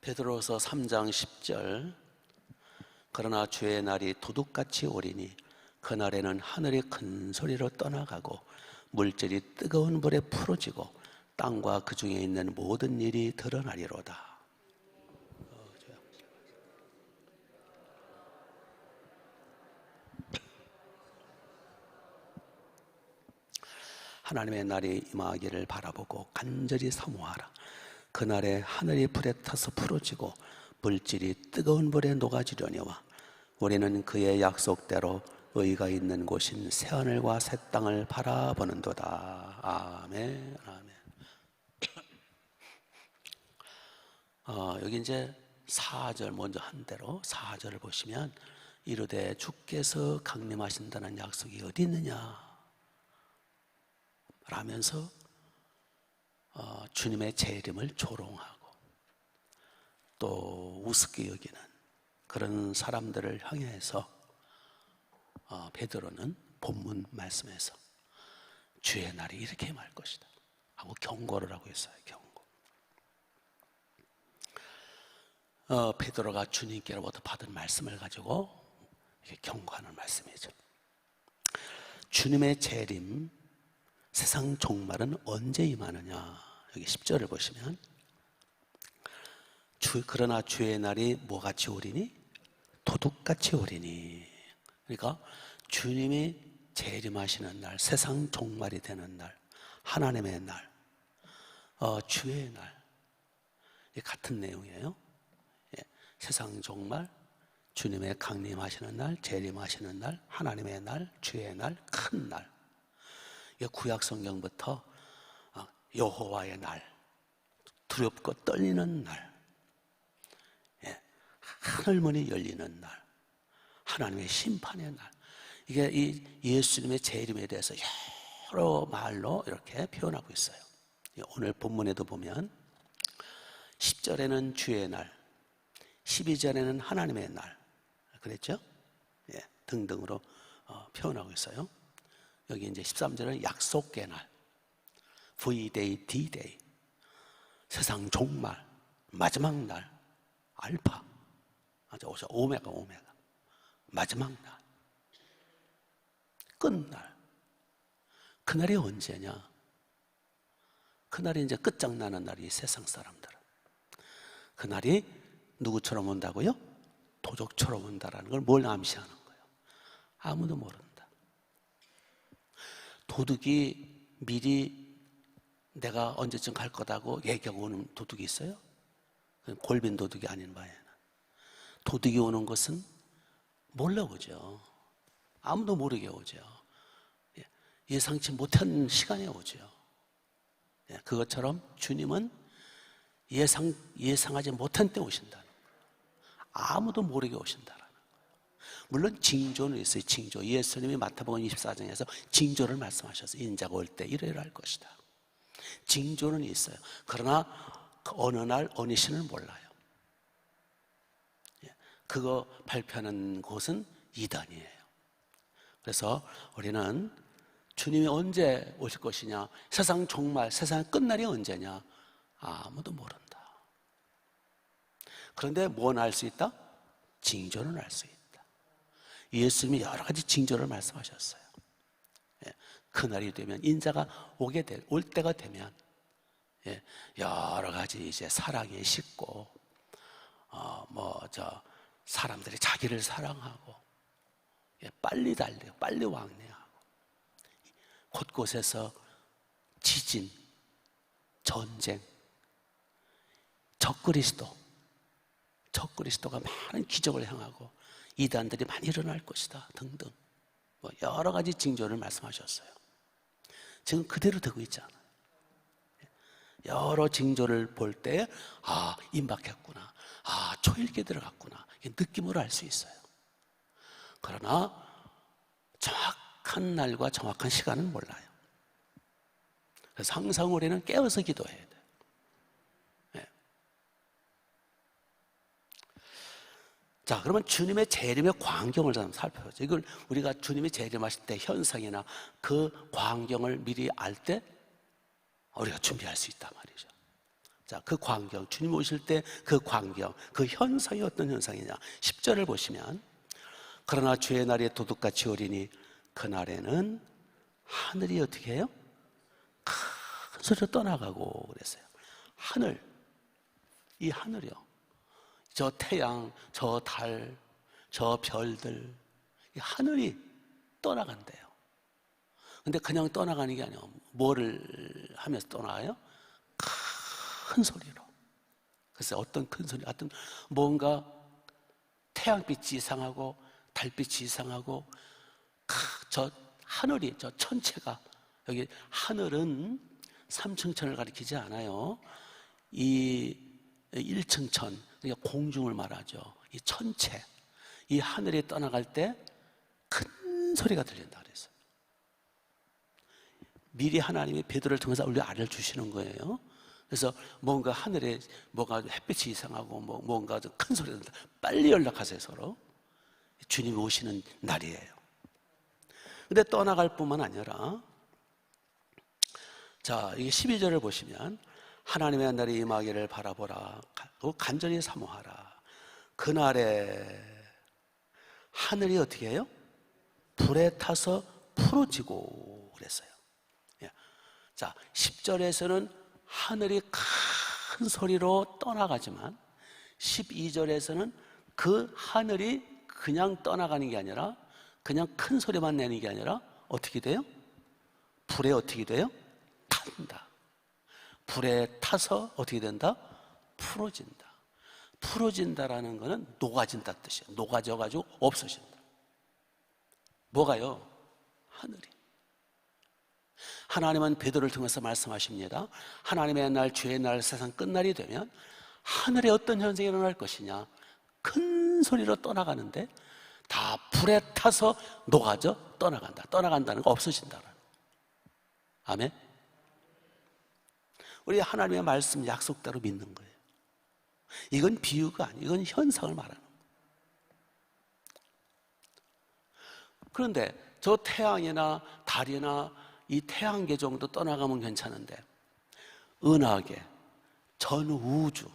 베드로서 3장 10절 그러나 주의 날이 도둑같이 오리니 그날에는 하늘이 큰 소리로 떠나가고 물질이 뜨거운 불에 풀어지고 땅과 그 중에 있는 모든 일이 드러나리로다. 하나님의 날이 임하기를 바라보고 간절히 사모하라. 그날에 하늘이 불에 타서 풀어지고 물질이 뜨거운 불에 녹아지려니와 우리는 그의 약속대로 의가 있는 곳인 새하늘과 새 땅을 바라보는도다. 아멘. 아멘. 어, 여기 이제 4절 먼저 한 대로 4절을 보시면 이르되 주께서 강림하신다는 약속이 어디 있느냐 라면서 어, 주님의 재림을 조롱하고 또 우습게 여기는 그런 사람들을 향해서 어, 베드로는 본문 말씀에서 주의 날이 이렇게 말 것이다 하고 경고를 하고 있어요. 경고. 어, 베드로가 주님께로부터 받은 말씀을 가지고 경고하는 말씀이죠. 주님의 재림 세상 종말은 언제 임하느냐? 여기 10절을 보시면 주, 그러나 주의 날이 뭐같이 오리니? 도둑같이 오리니. 그러니까 주님이 재림하시는 날, 세상 종말이 되는 날, 하나님의 날, 어, 주의 날. 이 같은 내용이에요. 예, 세상 종말, 주님의 강림하시는 날, 재림하시는 날, 하나님의 날, 주의 날, 큰 날. 구약 성경부터 어, 여호와의 날, 두렵고 떨리는 날, 예, 하늘문이 열리는 날, 하나님의 심판의 날. 이게 이 예수님의 재림에 대해서 여러 말로 이렇게 표현하고 있어요. 오늘 본문에도 보면 10절에는 주의 날, 12절에는 하나님의 날, 그랬죠? 예, 등등으로 어, 표현하고 있어요. 여기 이제 13절은 약속의 날, V-Day, D-Day, 세상 종말, 마지막 날, 알파, 아주 오메가, 오메가, 마지막 날, 끝날. 그날이 언제냐? 그날이 이제 끝장나는 날이 세상 사람들은. 그날이 누구처럼 온다고요? 도적처럼 온다라는 걸 뭘 암시하는 거예요? 아무도 모른다. 도둑이 미리 내가 언제쯤 갈 거다고 얘기하고 오는 도둑이 있어요? 골빈 도둑이 아닌 바에는. 도둑이 오는 것은 몰래 오죠. 아무도 모르게 오죠. 예, 예상치 못한 시간에 오죠. 예, 그것처럼 주님은 예상, 예상하지 못한 때 오신다는 거예요. 아무도 모르게 오신다는 거예요. 물론 징조는 있어요. 징조. 예수님이 마태복음 24장에서 징조를 말씀하셔서 인자가 올 때 이래야 할 것이다. 징조는 있어요. 그러나 그 어느 날 어느 시는 몰라요. 예, 그거 발표하는 곳은 이단이에요. 그래서 우리는 주님이 언제 오실 것이냐, 세상 종말, 세상 끝날이 언제냐, 아무도 모른다. 그런데 뭐알수 있다? 징조는 알 수 있다. 예수님이 여러 가지 징조를 말씀하셨어요. 예, 그날이 되면 인자가 오게 될, 올 때가 되면 예, 여러 가지 이제 사랑에 싣고 어, 뭐저 사람들이 자기를 사랑하고 예, 빨리 달려, 빨리 왕래하고 곳곳에서 지진, 전쟁, 적그리스도, 적그리스도가 많은 기적을 행하고 이단들이 많이 일어날 것이다 등등 뭐 여러 가지 징조를 말씀하셨어요. 지금 그대로 되고 있잖아요. 여러 징조를 볼 때, 아, 임박했구나. 아, 초일기 들어갔구나. 느낌으로 알 수 있어요. 그러나 정확한 날과 정확한 시간은 몰라요. 그래서 항상 우리는 깨어서 기도해야 돼요. 자, 그러면 주님의 재림의 광경을 좀 살펴보죠. 이걸 우리가 주님이 재림하실 때 현상이나 그 광경을 미리 알 때 우리가 준비할 수 있단 말이죠. 자, 그 광경, 주님 오실 때 그 광경, 그 현상이 어떤 현상이냐. 10절을 보시면, 그러나 주의 날이 도둑같이 오리니 그날에는 하늘이 어떻게 해요? 큰 소리로 떠나가고 그랬어요. 하늘, 이 하늘이요. 저 태양, 저 달, 저 별들, 이 하늘이 떠나간대요. 근데 그냥 떠나가는 게 아니에요. 뭐를 하면서 떠나가요? 큰 소리로. 그래서 어떤 큰 소리, 어떤 뭔가 태양빛이 이상하고 달빛이 이상하고 저 하늘이 저 천체가 여기 하늘은 삼층천을 가리키지 않아요. 이 1층천, 그러니까 공중을 말하죠. 이 천체, 이 하늘에 떠나갈 때 큰 소리가 들린다 그랬어요. 미리 하나님이 베드로를 통해서 우리 알려주시는 거예요. 그래서 뭔가 하늘에 뭐가 햇빛이 이상하고 뭐 뭔가 큰 소리가 난다. 빨리 연락하세요 서로. 주님이 오시는 날이에요. 근데 떠나갈 뿐만 아니라 자, 이게 12절을 보시면 하나님의 날이 임하기를 바라보라. 그 간절히 사모하라. 그날에 하늘이 어떻게 해요? 불에 타서 풀어지고 그랬어요. 예. 자, 10절에서는 하늘이 큰 소리로 떠나가지만 12절에서는 그 하늘이 그냥 떠나가는 게 아니라 그냥 큰 소리만 내는 게 아니라 어떻게 돼요? 불에 어떻게 돼요? 탄다. 불에 타서 어떻게 된다? 풀어진다. 풀어진다라는 것은 녹아진다 뜻이에요. 녹아져가지고 없어진다. 뭐가요? 하늘이. 하나님은 베드로를 통해서 말씀하십니다. 하나님의 날, 주의 날, 세상 끝날이 되면 하늘에 어떤 현상이 일어날 것이냐? 큰 소리로 떠나가는데 다 불에 타서 녹아져 떠나간다. 떠나간다는 거 없어진다. 아멘. 우리 하나님의 말씀 약속대로 믿는 거예요. 이건 비유가 아니에요. 이건 현상을 말하는 거예요. 그런데 저 태양이나 달이나 이 태양계 정도 떠나가면 괜찮은데 은하계, 전 우주,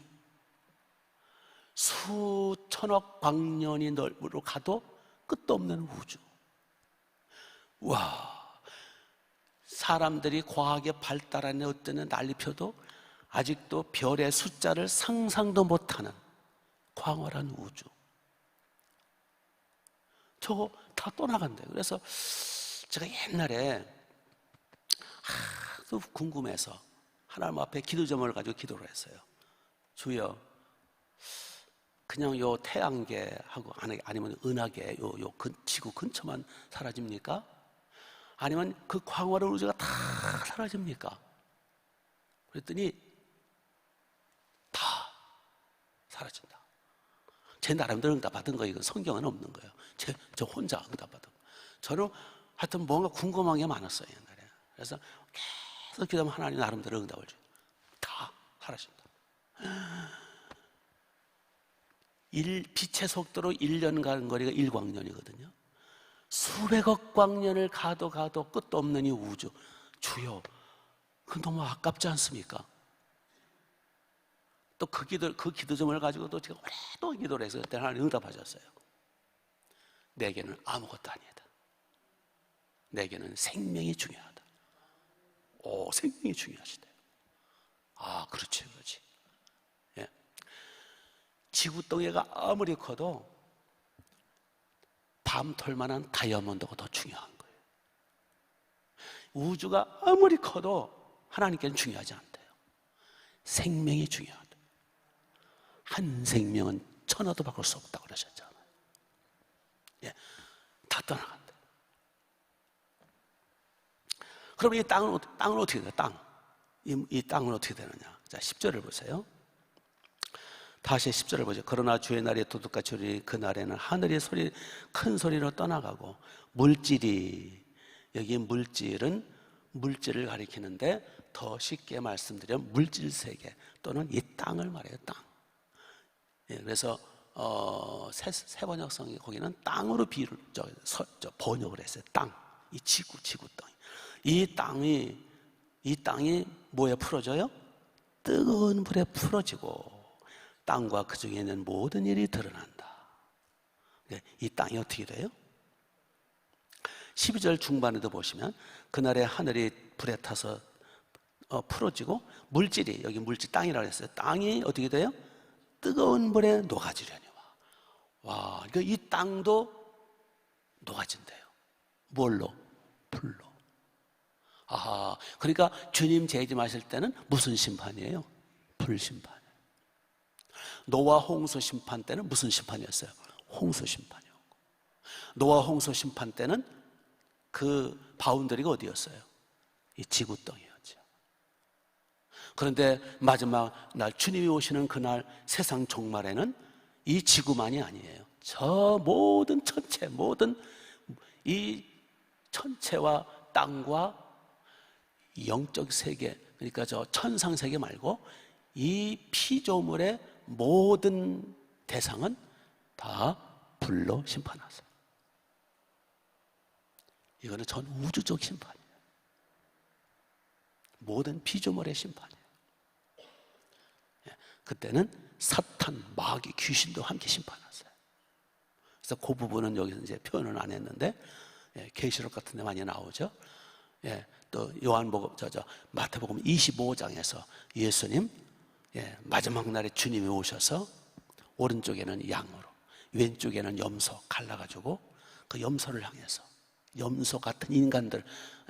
수천억 광년이 넓으로 가도 끝도 없는 우주. 와, 사람들이 과학에 발달하는 어떤 난리펴도 아직도 별의 숫자를 상상도 못하는 광활한 우주. 저거 다 떠나간대요. 그래서 제가 옛날에 하도 궁금해서 하나님 앞에 기도 점을 가지고 기도를 했어요. 주여, 그냥 요 태양계하고 아니면 은하계 요, 요 근, 지구 근처만 사라집니까? 아니면 그 광활한 우주가 다 사라집니까? 그랬더니 다 사라진다. 제 나름대로 응답받은 거 이건 성경은 없는 거예요. 제, 저 혼자 응답받은 거. 저는 하여튼 뭔가 궁금한 게 많았어요 옛날에. 그래서 계속 기도하면 하나님 나름대로 응답을 줘요. 다 사라진다. 일, 빛의 속도로 1년 가는 거리가 1광년이거든요. 수백억 광년을 가도 가도 끝도 없는 이 우주. 주여, 그 너무 아깝지 않습니까? 또 그 기도, 그 기도점을 가지고도 제가 오랫동안 기도를 해서 그때 하나님 응답하셨어요. 내게는 아무것도 아니다. 내게는 생명이 중요하다. 오, 생명이 중요하시대. 아, 그렇지, 그렇지. 예. 지구 덩이가 아무리 커도 밤톨만한 다이아몬드가 더 중요한 거예요. 우주가 아무리 커도 하나님께는 중요하지 않대요. 생명이 중요하다. 한 생명은 천하도 바꿀 수 없다 그러셨잖아요. 예, 다 떠나간다. 그럼 이 땅은, 땅은 어떻게 돼요? 땅. 이, 이 땅은 어떻게 되느냐? 자, 10절을 보세요. 다시 10절을 보죠. 그러나 주의 날에 도둑같이 오리 그 날에는 하늘의 소리 큰 소리로 떠나가고 물질이 여기 물질은 물질을 가리키는데 더 쉽게 말씀드리면 물질 세계 또는 이 땅을 말해요. 땅. 예, 그래서 어, 새, 새 번역성이 거기는 땅으로 비를 저, 서, 저 번역을 했어요. 땅. 이 지구, 지구 땅. 이 땅이 이 땅이 뭐에 풀어져요? 뜨거운 불에 풀어지고 땅과 그 중에 있는 모든 일이 드러난다. 네, 이 땅이 어떻게 돼요? 12절 중반에도 보시면 그날에 하늘이 불에 타서 어, 풀어지고 물질이 여기 물질 땅이라고 했어요. 땅이 어떻게 돼요? 뜨거운 불에 녹아지려니 와. 와, 그러니까 이 땅도 녹아진대요. 뭘로? 불로. 아하, 그러니까 주님 재림하실 때는 무슨 심판이에요? 불 심판. 노아 홍수 심판 때는 무슨 심판이었어요? 홍수 심판이었고. 노아 홍수 심판 때는 그 바운더리가 어디였어요? 이 지구 땅이었죠. 그런데 마지막 날 주님이 오시는 그날 세상 종말에는 이 지구만이 아니에요. 저 모든 천체, 모든 이 천체와 땅과 영적 세계, 그러니까 저 천상 세계 말고 이 피조물의 모든 대상은 다 불로 심판하세요. 이거는 전 우주적 심판이에요. 모든 피조물의 심판이에요. 예, 그때는 사탄, 마귀, 귀신도 함께 심판하세요. 그래서 그 부분은 여기서 이제 표현은 안 했는데 예, 계시록 같은 데 많이 나오죠. 예, 또 요한복음 저저 마태복음 25장에서 예수님 예, 마지막 날에 주님이 오셔서 오른쪽에는 양으로 왼쪽에는 염소 갈라가지고 그 염소를 향해서 염소 같은 인간들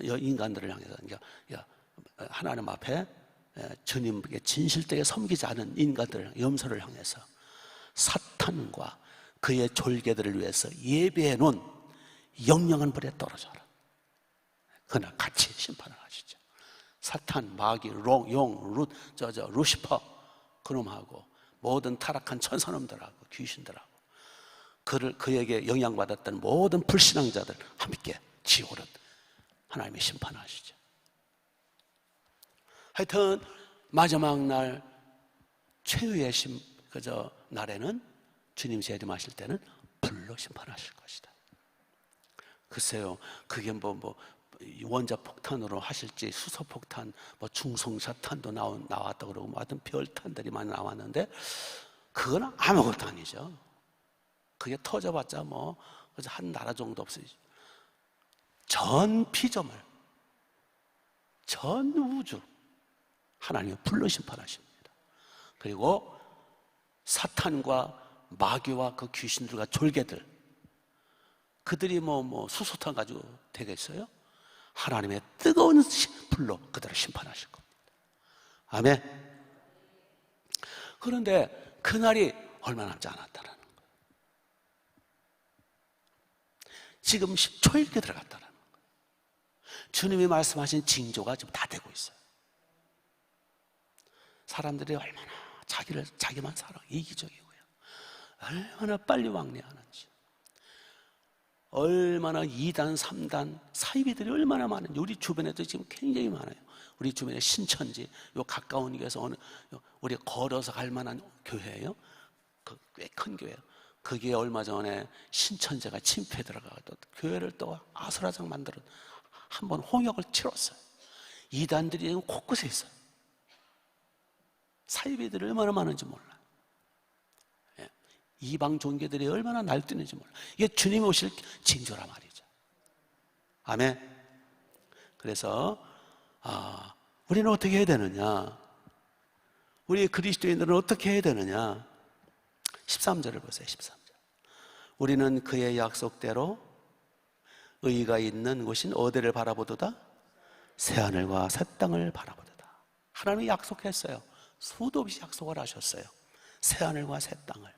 여- 인간들을 향해서 그러니까 야, 하나님 앞에 예, 주님께 진실되게 섬기지 않은 인간들 염소를 향해서 사탄과 그의 졸개들을 위해서 예배해 놓은 영영한 불에 떨어져라. 그날 같이 심판을 하시죠. 사탄, 마귀, 롱, 용, 루, 저, 저, 루시퍼, 그놈하고 모든 타락한 천사놈들하고 귀신들하고 그를, 그에게 영향받았던 모든 불신앙자들 함께 지옥으로 하나님이 심판하시죠. 하여튼, 마지막 날, 최후의 심, 그저 날에는 주님 재림하실 때는 불로 심판하실 것이다. 글쎄요, 그게 뭐, 뭐, 원자 폭탄으로 하실지 수소 폭탄, 뭐 중성자탄도 나오, 나왔다 그러고, 뭐 하여튼 별탄들이 많이 나왔는데, 그건 아무것도 아니죠. 그게 터져봤자 뭐, 한 나라 정도 없어요. 전 피조물, 전 우주, 하나님의 불로 심판하십니다. 그리고 사탄과 마귀와 그 귀신들과 졸개들, 그들이 뭐, 뭐, 수소탄 가지고 되겠어요? 하나님의 뜨거운 시- 불로 그들을 심판하실 겁니다. 아멘. 그런데 그날이 얼마 남지 않았다는 거예요. 지금 10초 일게 들어갔다는 거예요. 주님이 말씀하신 징조가 지금 다 되고 있어요. 사람들이 얼마나 자기를, 자기만 살아. 이기적이고요. 얼마나 빨리 왕래하는지. 얼마나 2단, 3단, 사이비들이 얼마나 많은지 우리 주변에도 지금 굉장히 많아요. 우리 주변에 신천지, 요 가까운 곳에서 어느, 요 우리 걸어서 갈 만한 교회예요. 그 꽤 큰 교회. 거기에 얼마 전에 신천지가 침투해 들어가고 또 교회를 또 아수라장 만들어 한 번 홍역을 치렀어요. 이단들이 곳곳에 있어요. 사이비들이 얼마나 많은지 몰라요. 예. 이방 종교들이 얼마나 날뛰는지 몰라. 이게 주님이 오실 징조라 말이죠. 아멘. 그래서 아, 우리는 어떻게 해야 되느냐? 우리 그리스도인들은 어떻게 해야 되느냐? 13절을 보세요. 13절. 우리는 그의 약속대로 의가 있는 곳인 어디를 바라보도다? 새 하늘과 새 땅을 바라보도다. 하나님이 약속했어요. 수도 없이 약속을 하셨어요. 새 하늘과 새 땅을.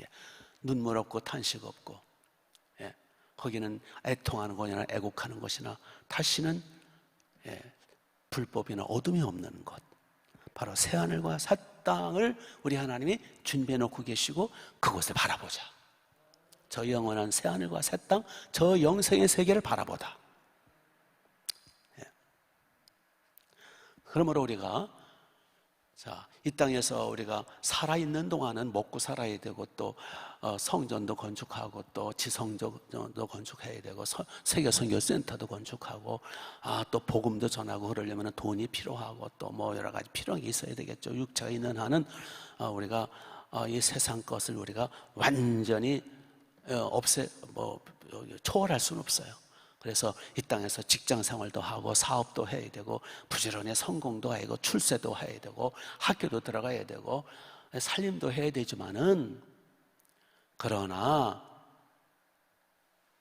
예, 눈물 없고 탄식 없고, 예, 거기는 애통하는 것이나 애곡하는 것이나 다시는 예, 불법이나 어둠이 없는 것. 바로 새 하늘과 새 땅을 우리 하나님이 준비해 놓고 계시고 그곳을 바라보자. 저 영원한 새 하늘과 새 땅, 저 영생의 세계를 바라보다. 예. 그러므로 우리가 자, 이 땅에서 우리가 살아있는 동안은 먹고 살아야 되고 또 어, 성전도 건축하고 또 지성전도 건축해야 되고 서- 세계 선교 센터도 건축하고 아, 또 복음도 전하고 그러려면 돈이 필요하고 또 뭐 여러 가지 필요한 게 있어야 되겠죠. 육체가 있는 한은 어, 우리가 어, 이 세상 것을 우리가 완전히 어, 없애 뭐 초월할 수는 없어요. 그래서 이 땅에서 직장 생활도 하고 사업도 해야 되고 부지런히 성공도 되고 출세도 해야 되고 학교도 들어가야 되고 살림도 해야 되지만은 그러나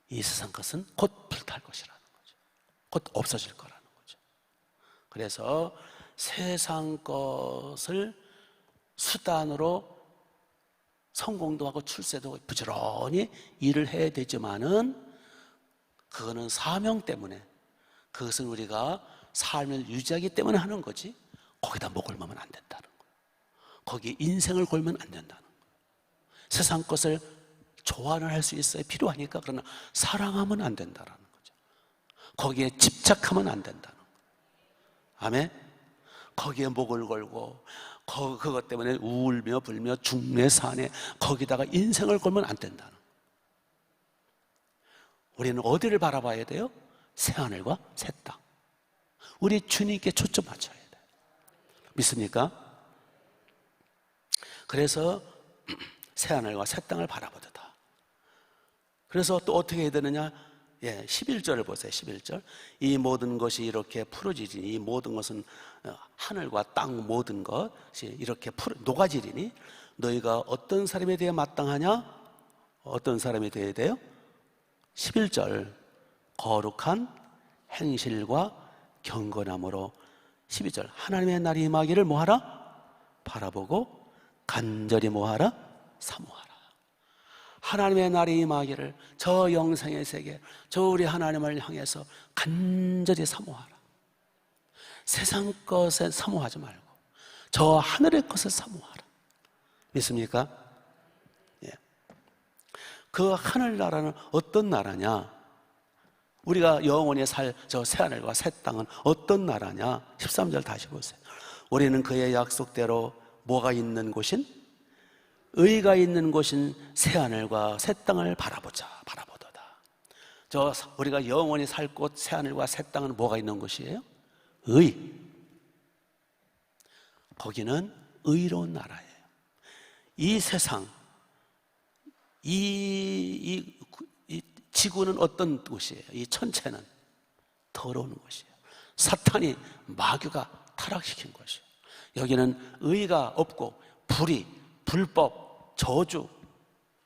이 세상 것은 곧 불탈 것이라는 거죠. 곧 없어질 거라는 거죠. 그래서 세상 것을 수단으로 성공도 하고 출세도 하고 부지런히 일을 해야 되지만은 그거는 사명 때문에 그것은 우리가 삶을 유지하기 때문에 하는 거지 거기다 목을 매면 안 된다는 거예요. 거기에 인생을 걸면 안 된다는 거예요. 세상 것을 좋아는 할수 있어요. 필요하니까 그러나 사랑하면 안 된다는 거죠. 거기에 집착하면 안 된다는 거예요. 아멘. 거기에 목을 걸고 거, 그것 때문에 울며 불며 중내 산에 거기다가 인생을 걸면 안 된다는 거예요. 우리는 어디를 바라봐야 돼요? 새하늘과 새 땅. 우리 주님께 초점 맞춰야 돼요. 믿습니까? 그래서 새하늘과 새 땅을 바라보다. 그래서 또 어떻게 해야 되느냐? 예, 11절을 보세요. 11절. 이 모든 것이 이렇게 풀어지니 이 모든 것은 어, 하늘과 땅 모든 것이 이렇게 풀 녹아지리니 너희가 어떤 사람에 대해 마땅하냐? 어떤 사람에 대해 돼요? 11절 거룩한 행실과 경건함으로 12절 하나님의 날이 임하기를 뭐하라? 바라보고 간절히 뭐하라? 사모하라 하나님의 날이 임하기를 저 영생의 세계 저 우리 하나님을 향해서 간절히 사모하라 세상 것에 사모하지 말고 저 하늘의 것을 사모하라 믿습니까? 그 하늘나라는 어떤 나라냐? 우리가 영원히 살 저 새하늘과 새 땅은 어떤 나라냐? 13절 다시 보세요. 우리는 그의 약속대로 뭐가 있는 곳인? 의가 있는 곳인 새하늘과 새 땅을 바라보자. 바라보도다. 저 우리가 영원히 살 곳 새하늘과 새 땅은 뭐가 있는 곳이에요? 의. 거기는 의로운 나라예요. 이 세상 이, 이, 이 지구는 어떤 곳이에요? 이 천체는 더러운 곳이에요. 사탄이 마귀가 타락시킨 것이에요. 여기는 의가 없고 불이 불법 저주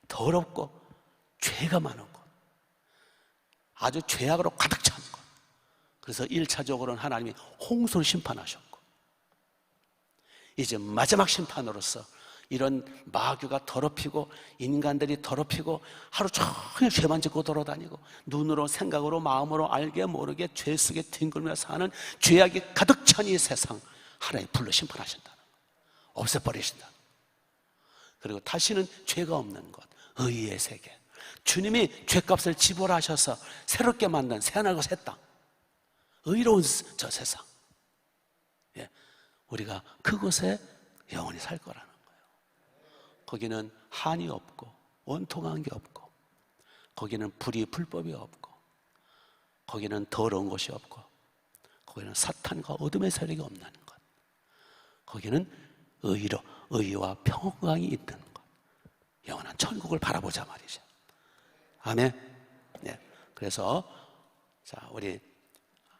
더럽고 죄가 많은 곳. 아주 죄악으로 가득 찬 곳. 그래서 1차적으로는 하나님이 홍수를 심판하셨고 이제 마지막 심판으로서 이런 마귀가 더럽히고 인간들이 더럽히고 하루 종일 죄만 짓고 돌아다니고 눈으로 생각으로 마음으로 알게 모르게 죄 속에 뒹굴며 사는 죄악이 가득 찬 이 세상 하나님 불러 심판하신다는 거 없애버리신다 그리고 다시는 죄가 없는 것 의의 세계. 주님이 죄값을 지불하셔서 새롭게 만든 새하늘과 새 땅. 의로운 저 세상. 예, 우리가 그곳에 영원히 살 거라는 거기는 한이 없고 원통한 게 없고 거기는 불이 불법이 없고 거기는 더러운 것이 없고 거기는 사탄과 어둠의 세력이 없는 것. 거기는 의로 의와 평강이 있는 것. 영원한 천국을 바라보자 말이죠. 아멘. 네. 그래서 자 우리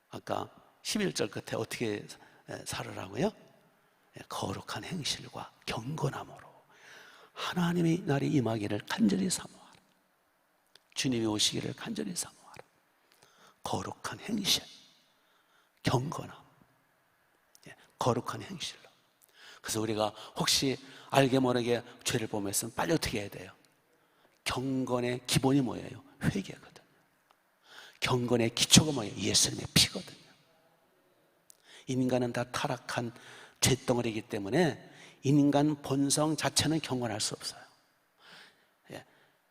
아까 11절 끝에 어떻게 살으라고요? 거룩한 행실과 경건함으로 하나님의 날이 임하기를 간절히 사모하라. 주님이 오시기를 간절히 사모하라. 거룩한 행실, 경건함, 예, 거룩한 행실로. 그래서 우리가 혹시 알게 모르게 죄를 보면서 빨리 어떻게 해야 돼요? 경건의 기본이 뭐예요? 회개거든. 경건의 기초가 뭐예요? 예수님의 피거든요. 인간은 다 타락한 죄덩어리이기 때문에 인간 본성 자체는 경건할 수 없어요. 예.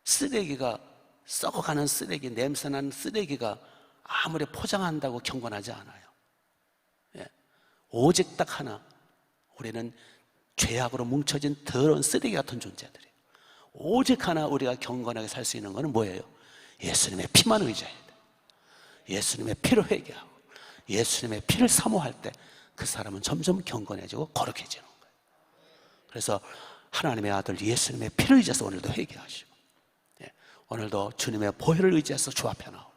쓰레기가 썩어가는 쓰레기, 냄새나는 쓰레기가 아무리 포장한다고 경건하지 않아요. 예. 오직 딱 하나, 우리는 죄악으로 뭉쳐진 더러운 쓰레기 같은 존재들이에요. 오직 하나 우리가 경건하게 살 수 있는 것은 뭐예요? 예수님의 피만 의지해야 돼. 예수님의 피를 회개하고 예수님의 피를 사모할 때 그 사람은 점점 경건해지고 거룩해지는. 그래서 하나님의 아들 예수님의 피를 의지해서 오늘도 회개하시고 예, 오늘도 주님의 보혈을 의지해서 주 앞에 나오고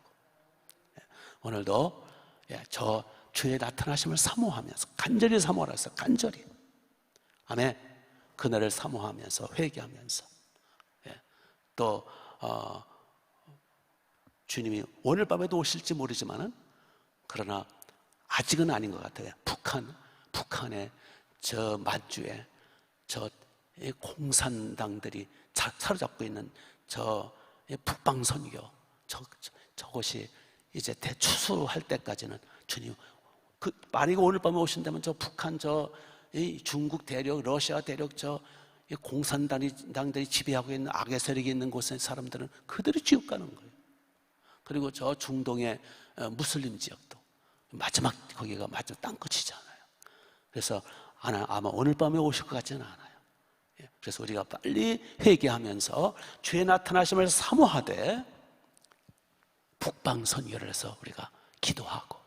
예, 오늘도 예, 저 주의 나타나심을 사모하면서 간절히 사모하라 해서 간절히 아멘 그날을 사모하면서 회개하면서 예, 또 어, 주님이 오늘 밤에도 오실지 모르지만은 그러나 아직은 아닌 것 같아요. 북한 북한의 저 만주에 저이 공산당들이 자- 사로잡고 있는 저이 북방 선교 저, 저 저 것이 이제 대추수할 때까지는 주님 그 만약에 오늘 밤에 오신다면 저 북한 저이 중국 대륙 러시아 대륙 저이 공산당들이 지배하고 있는 악의 세력이 있는 곳의 사람들은 그들이 지옥 가는 거예요. 그리고 저 중동의 어, 무슬림 지역도 마지막 거기가 마지막 땅끝이잖아요. 그래서 아마 오늘 밤에 오실 것 같지는 않아요. 예, 그래서 우리가 빨리 회개하면서 주의 나타나심을 사모하되 북방 선교를 해서 우리가 기도하고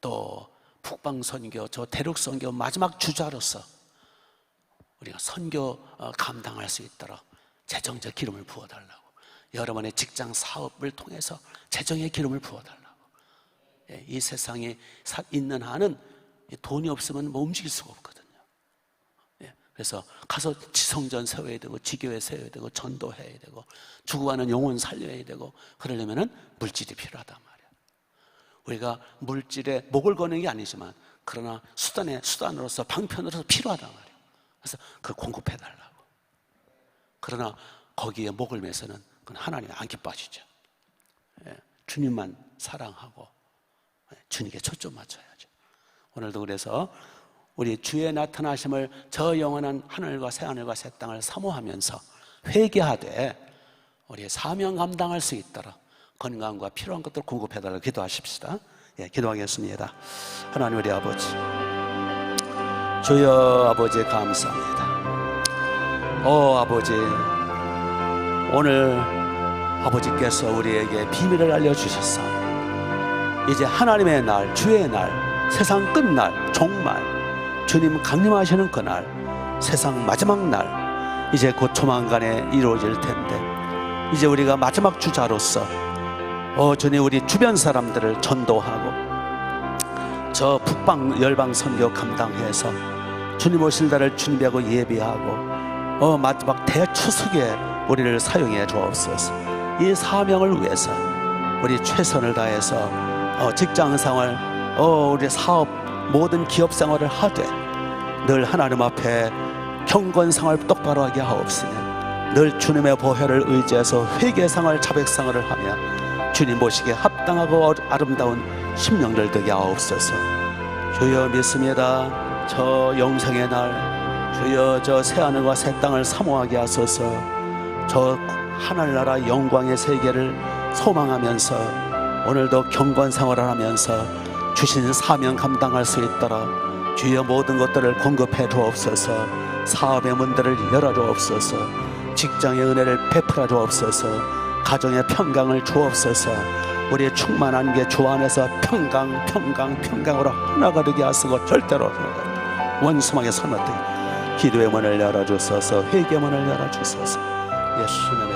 또 북방 선교 저 대륙 선교 마지막 주자로서 우리가 선교 어, 감당할 수 있도록 재정적 기름을 부어달라고 여러분의 직장 사업을 통해서 재정의 기름을 부어달라고 예, 이 세상에 사- 있는 한은 이 돈이 없으면 뭐 움직일 수가 없거든요. 예, 그래서 가서 지성전 세워야 되고 지교회 세워야 되고 전도해야 되고 죽어가는 영혼 살려야 되고 그러려면은 물질이 필요하단 말이야. 우리가 물질에 목을 거는 게 아니지만 그러나 수단의 수단으로서 방편으로서 필요하단 말이야. 그래서 그 공급해 달라고. 그러나 거기에 목을 매서는 그건 하나님 안 기뻐하시죠. 예, 주님만 사랑하고 예, 주님께 초점 맞춰야죠. 오늘도 그래서 우리 주의 나타나심을 저 영원한 하늘과 새 하늘과 새 땅을 사모하면서 회개하되 우리의 사명 감당할 수 있도록 건강과 필요한 것들 공급해 달라고 기도하십시다. 예, 기도하겠습니다. 하나님 우리 아버지, 주여 아버지 감사합니다. 오 아버지, 오늘 아버지께서 우리에게 비밀을 알려주셨사. 이제 하나님의 날, 주의 날, 세상 끝날, 종말, 주님 강림하시는 그날, 세상 마지막 날, 이제 곧 조만간에 이루어질 텐데, 이제 우리가 마지막 주자로서, 어, 주님 우리 주변 사람들을 전도하고, 저 북방 열방 선교 감당해서 주님 오실 날을 준비하고 예비하고, 어, 마지막 대추석에 우리를 사용해 주옵소서. 이 사명을 위해서 우리 최선을 다해서 어, 직장 생활, 어, 우리 사업 모든 기업 생활을 하되 늘 하나님 앞에 경건 생활 똑바로 하게 하옵시며 늘 주님의 보혈을 의지해서 회개 생활, 자백 생활을 하며 주님 보시기에 합당하고 아름다운 심령들 되게 하옵소서. 주여 믿습니다. 저 영생의 날, 주여 저 새하늘과 새 땅을 사모하게 하소서. 저 하늘나라 영광의 세계를 소망하면서 오늘도 경건 생활을 하면서 주신 사명 감당할 수 있도록 주여 모든 것들을 공급해 주옵소서. 사업의 문들을 열어 주옵소서. 직장의 은혜를 베풀어 주옵소서. 가정의 평강을 주옵소서. 우리의 충만한 게 주 안에서 평강 평강 평강으로 하나가 되게 하시고 절대로 원수막에 선어되 기도의 문을 열어 주소서. 회개의 문을 열어 주소서. 예수님의 이름